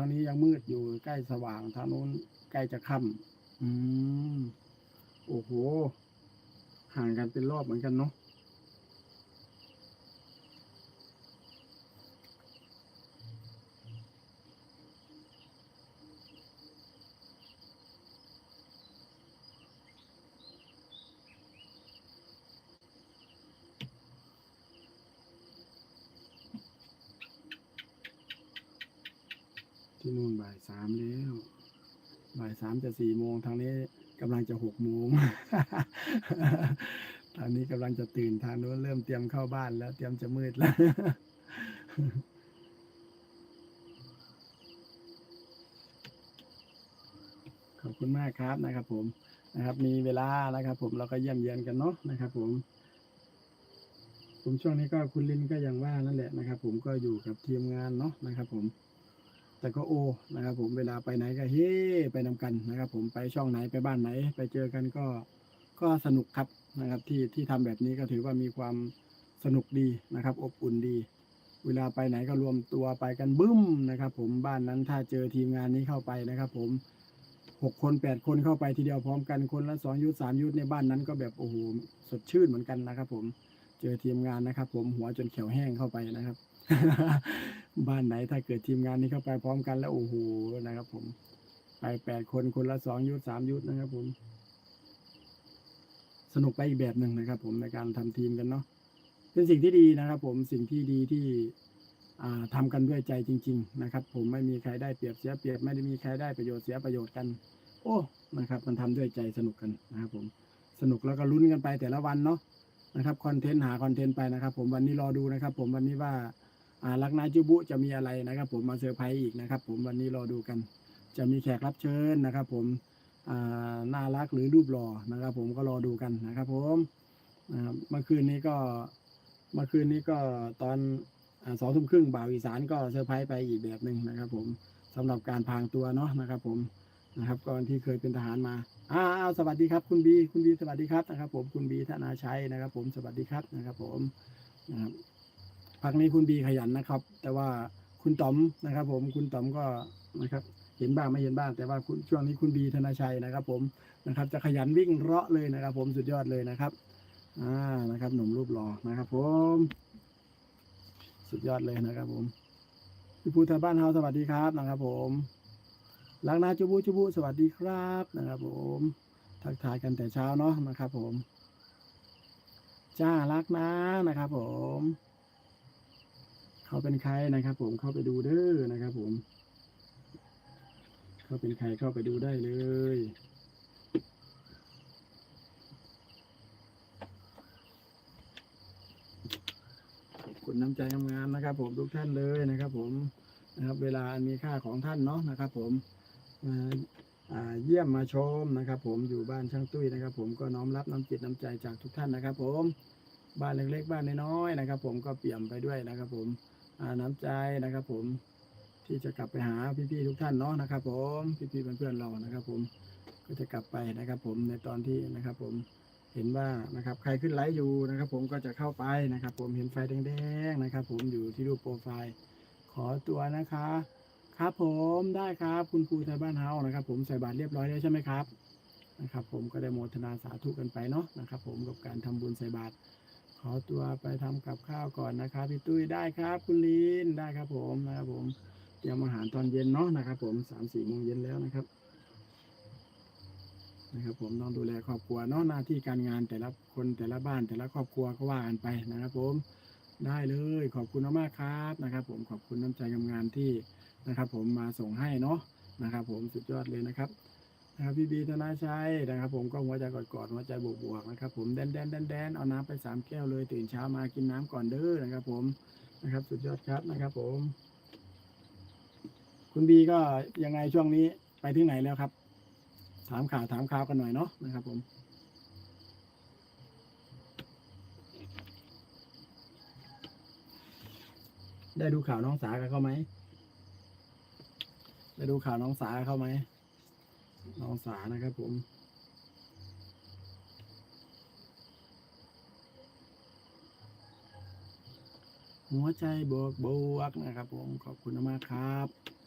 ทางนี้ยังมืดอยู่ใกล้สว่างทางนู้นใกล้จะค่ำอืม โอ้โห ห่างกันเป็นรอบเหมือนกันเนาะ ที่นู่นบ่ายสามแล้วบ่ายสามจะสี่โมงทางนี้กำลังจะหกโมงทางนี้กำลังจะตื่นทางโน้นเริ่มเตรียมเข้าบ้านแล้ว เตรียมจะมืดแล้วขอบคุณมากครับนะครับ ผมนะครับ มีเวลานะครับ ผมเราก็เยี่ยมเยียนกันเนาะนะครับ ผม ผมช่วงนี้ก็คุณลินก็อย่างว่านั่นแหละนะครับ ผมก็อยู่กับทีมงานเนาะนะครับ ผม แต่ก็โอนะครับ ผมเวลาไปไหนก็เฮ้ไปนำกันนะครับ ผมไปช่องไหนไปบ้านไหน ไปเจอกันก็ก็สนุกครับนะครับ ที่ที่ทำแบบนี้ก็ถือว่ามีความสนุกดีนะครับ อบอุ่นดี เวลาไปไหนก็รวมตัวไปกันบึ้มนะครับ ผมบ้านนั้นถ้าเจอทีมงานนี้เข้าไปนะครับ ผมหกคนแปดคนเข้าไปทีเดียวพร้อมกันคนละสองยุทธสามยุทธในบ้านนั้นก็แบบโอ้โหสดชื่นเหมือนกันนะครับ ผมเจอทีมงานนะครับ ผมหัวจนเขียวแห้งเข้าไปนะครับ บ้านไหนถ้าเกิดทีมงานนี้เข้าไปพร้อมกันแล้วโอ้โหนะครับ ผม ไปแปดคนคนละสองยุทธสามยุทธนะครับ ผม สนุกไปอีกแบบหนึ่งนะครับ ผมในการทำทีมกันเนาะเป็นสิ่งที่ดีนะครับ ผมสิ่งที่ดีที่อ่าทำกันด้วยใจจริง ๆ นะครับ ผมไม่มีใครได้เปรียบเสียเปรียบไม่ได้มีใครได้ประโยชน์เสียประโยชน์กัน โอ้นะครับ มันทำด้วยใจสนุกกันนะครับ ผมสนุกแล้วก็ลุ้นกันไปแต่ละวันเนาะนะครับคอนเทนต์หาคอนเทนต์ไปนะครับ ผมวันนี้รอดูนะครับ ผมวันนี้ว่า อ่าลักนาจูบุจะมีอะไรนะครับ ผมมาเซอร์ไพรส์อีกนะครับ ผมวันนี้รอดูกัน จะมีแขกรับเชิญนะครับ ผมอ่าน่ารักหรือรูปหล่อนะครับ ผมก็รอดูกันนะครับ ผมเมื่อคืนนี้ก็เมื่อคืนนี้ก็ตอนสองทุ่มครึ่งบ่าวอีสานก็เซอร์ไพรส์ไปอีกแบบหนึ่งนะครับ ผมสำหรับการพรางตัวเนาะนะครับ ผมนะครับก่อนที่เคยเป็นทหารมาอ้าวสวัสดีครับ คุณบีคุณบีสวัสดีครับนะครับ ผมคุณบีธนาชัยนะครับ ผมสวัสดีครับนะครับ ผมนะครับ พักนี้คุณบีขยันนะครับ แต่ว่าคุณต๋อมนะครับ ผมคุณต๋อมก็นะครับ เห็นบ้างไม่เห็นบ้างแต่ว่าคุณช่วงนี้คุณบีธนาชัยนะครับ ผมนะครับ จะขยันวิ่งเราะเลยนะครับ ผมสุดยอดเลยนะครับอ่านะครับ หนุ่มรูปหล่อนะครับ ผม สุดยอดเลยนะครับ ผมพี่ภูทาบ้านเฮาสวัสดีครับนะครับ ผมลักนาจุบุจุบุสวัสดีครับนะครับ ผมทักทายกันแต่เช้าเนาะนะครับ ผม จ้ารักนะนะครับ ผม เขาเป็นใครนะครับ ผมเข้าไปดูเด้อนะครับ ผม เขาเป็นใครเข้าไปดูได้เลยขอบคุณน้ำใจทำงามๆนะครับ ผมทุกท่านเลยนะครับ ผมนะครับ เวลามีค่าของท่านเนาะนะครับ ผมเยี่ยมมาชมนะครับ ผมอยู่บ้านช่างตุ้ยนะครับ ผมก็น้อมรับน้ำจิตน้ำใจจากทุกท่านนะครับ ผมบ้านเล็กๆบ้านน้อยๆนะครับ ผมก็เปี่ยมไปด้วยนะครับ ผม น้ำใจนะครับ ผมที่จะกลับไปหาพี่ๆทุกท่านเนาะนะครับ ผมพี่ๆเพื่อนๆเรานะครับ ผมก็จะกลับไปนะครับ ผมในตอนที่นะครับ ผมเห็นว่านะครับ ใครขึ้นไลฟ์อยู่นะครับ ผมก็จะเข้าไปนะครับ ผมเห็นไฟแดงๆนะครับ ผมอยู่ที่รูปโปรไฟล์ ขอตัวนะคะ ครับผมได้ครับ คุณครูไทยบ้านเฮานะครับ ผมใส่บาตรเรียบร้อยแล้วใช่ไหมครับนะครับ ผมก็ได้โมทนาสาธุกันไปเนาะนะครับ ผมกับการทำบุญใส่บาตร ขอตัวไปทำกับข้าวก่อนนะครับพี่ตุ้ยได้ครับ คุณลีนได้ครับผมนะครับผมเตรียมอาหารตอนเย็นเนาะนะครับ ผมสามสี่โมงเย็นแล้วนะครับ นะครับ ผมต้องดูแลครอบครัวเนาะหน้าที่การงานแต่ละคนแต่ละบ้านแต่ละครอบครัวก็ว่ากันไปนะครับ ผมได้เลยขอบคุณมากๆครับนะครับ ผมขอบคุณน้ำใจงามๆที่นะครับ ผมมาส่งให้เนาะนะครับ ผมสุดยอดเลยนะครับ นะครับพี่บีธนาชัยนะครับ ผมก็หัวใจกอดๆหัวใจบวกๆนะครับ ผมแดนแดนแดนแดนเอาน้ำไปสามแก้วเลย ตื่นเช้ามากินน้ำก่อนเด้อนะครับ ผมนะครับ สุดยอดครับนะครับ ผม คุณบีก็ยังไงช่วงนี้ไปที่ไหนแล้วครับ ถามข่าวถามข่าวกันหน่อยเนาะนะครับ ผมได้ดูข่าวน้องสากับเขาไหมได้ดูข่าวน้องสาเขาไหม น้องสานะครับผมหัวใจบวกบวกนะครับผมขอบคุณมากครับ